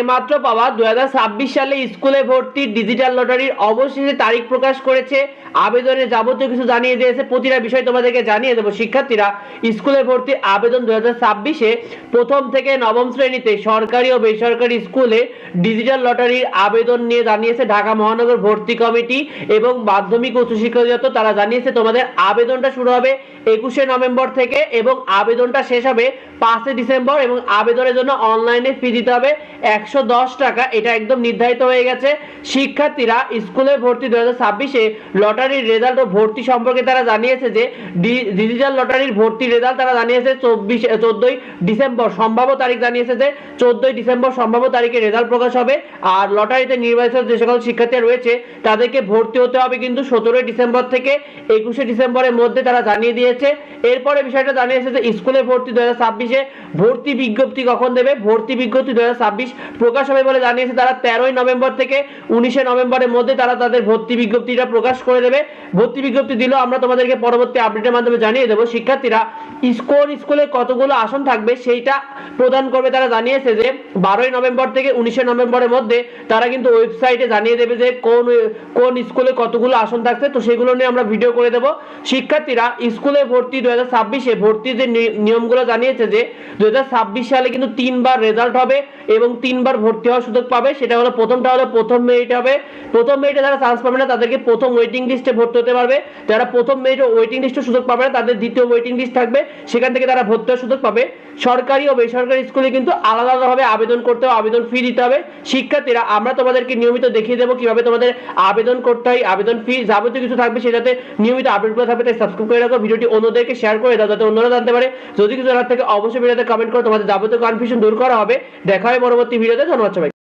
এমাত্র পাওয়া দুই হাজার ছাব্বিশ সালে স্কুলে ভর্তি ডিজিটাল লটারির অবশেষে তারিখ প্রকাশ করেছে। আবেদনের যাবতীয় কিছু জানিয়ে দিয়েছে প্রতিটা বিষয় তোমাদেরকে জানিয়ে দেবো। শিক্ষার্থীরা, স্কুলে ভর্তির আবেদন দু ছাব্বিশে প্রথম থেকে নবম শ্রেণীতে সরকারি ও বেসরকারি স্কুলে ডিজিটাল লটারির আবেদন নিয়ে জানিয়েছে ঢাকা মহানগর ভর্তি কমিটি এবং মাধ্যমিক উচ্চশিক্ষা অধিদপ্তর। তারা জানিয়েছে তোমাদের আবেদনটা শুরু হবে একুশে নভেম্বর থেকে এবং আবেদনটা শেষ হবে পাঁচই ডিসেম্বর এবং আবেদনের জন্য অনলাইনে ফি দিতে হবে। একশো দশ টাকা, এটা একদম নির্ধারিত হয়ে গেছে। শিক্ষার্থীরা স্কুলে ভর্তি দু হাজার ছাব্বিশে লটারির রেজাল্ট ও ভর্তি সম্পর্কে তারা জানিয়েছে যে ডিজিটাল লটারির ভর্তি রেজাল্ট তারা জানিয়েছে চব্বিশ, চোদ্দই ডিসেম্বর। সম্ভাব্য তারিখ জানিয়েছে যে, চোদ্দই ডিসেম্বর সম্ভাব্য তারিখে রেজাল্ট প্রকাশ হবে। আর লটারিতে নির্বাচিত যে সকল শিক্ষার্থী রয়েছে, তাদেরকে ভর্তি হতে হবে কিন্তু সতেরোই ডিসেম্বর থেকে একুশে ডিসেম্বরের মধ্যে তারা জানিয়ে দিয়েছে। এরপরে বিষয়টা জানিয়েছে যে, স্কুলে ভর্তি দু ছাব্বিশে ভর্তি বিজ্ঞপ্তি কখন দেবে? ভর্তি বিজ্ঞপ্তি দু হাজার ছাব্বিশ প্রকাশ হবে বলে জানিয়েছে তারা তেরোই নভেম্বর থেকে উনিশে নভেম্বরের মধ্যে তারা তাদের ভর্তি বিজ্ঞপ্তিটা প্রকাশ করে দেবে। ভর্তি বিজ্ঞপ্তি দিলেও আমরা তোমাদেরকে পরবর্তী আপডেটের মাধ্যমে জানিয়ে দেবো। শিক্ষার্থীরা, স্কোর স্কুলে কতগুলো আসন থাকবে সেইটা প্রদান করবে তারা জানিয়েছে যে, বারোই নভেম্বর থেকে উনিশে নভেম্বরের মধ্যে তারা কিন্তু ওয়েবসাইটে জানিয়ে দেবে যে, কোন কোন স্কুলে কতগুলো আসন থাকছে। তো সেগুলো নিয়ে আমরা ভিডিও করে দেবো। শিক্ষার্থীরা, স্কুলে ভর্তি দু হাজার ছাব্বিশে ভর্তির যে নিয়মগুলো জানিয়েছে যে দু হাজার ছাব্বিশ সালে কিন্তু তিনবার রেজাল্ট হবে এবং তিনবার ভর্তি হওয়ার সুযোগ পাবে। সেটা হলো প্রথমটা হলো প্রথম মেরিট হবে। প্রথম মেরিটে যারা চান্স পাবে না, তাদেরকে প্রথম ওয়েটিং লিস্টে ভর্তি হতে পারবে। যারা প্রথম মেরিটে ওয়েটিং লিস্টে সুযোগ পাবে না, তাদের দ্বিতীয় ওয়েটিং লিস্ট থাকবে। সেখান থেকে তারা ভর্তি হওয়ার সুযোগ পাবে। সরকারি ও বেসরকারি স্কুলে কিন্তু আলাদা আলাদাভাবে আবেদন করতে হবে, আবেদন ফি দিতে হবে। শিক্ষার্থীরা, আমরা তোমাদেরকে নিয়মিত দেখিয়ে দেবো কীভাবে তোমাদের আবেদন করতে হয়। আবেদন ফি যাবতীয় কিছু থাকবে সেটাতে নিয়মিত আপডেটগুলো থাকবে, তাই সাবস্ক্রাইব করে রাখো। ভিডিওটি অন্যদেরকে শেয়ার করে দাও, যাতে অন্যরা জানতে পারে। যদি কিছু জানার থেকে, অবশ্যই ভিডিওতে কমেন্ট করো। তোমাদের যাবতীয় কনফিউশন দূর করা হবে। দেখা হয় পরবর্তী ভিডিওতে ধন্যবাদ সবাই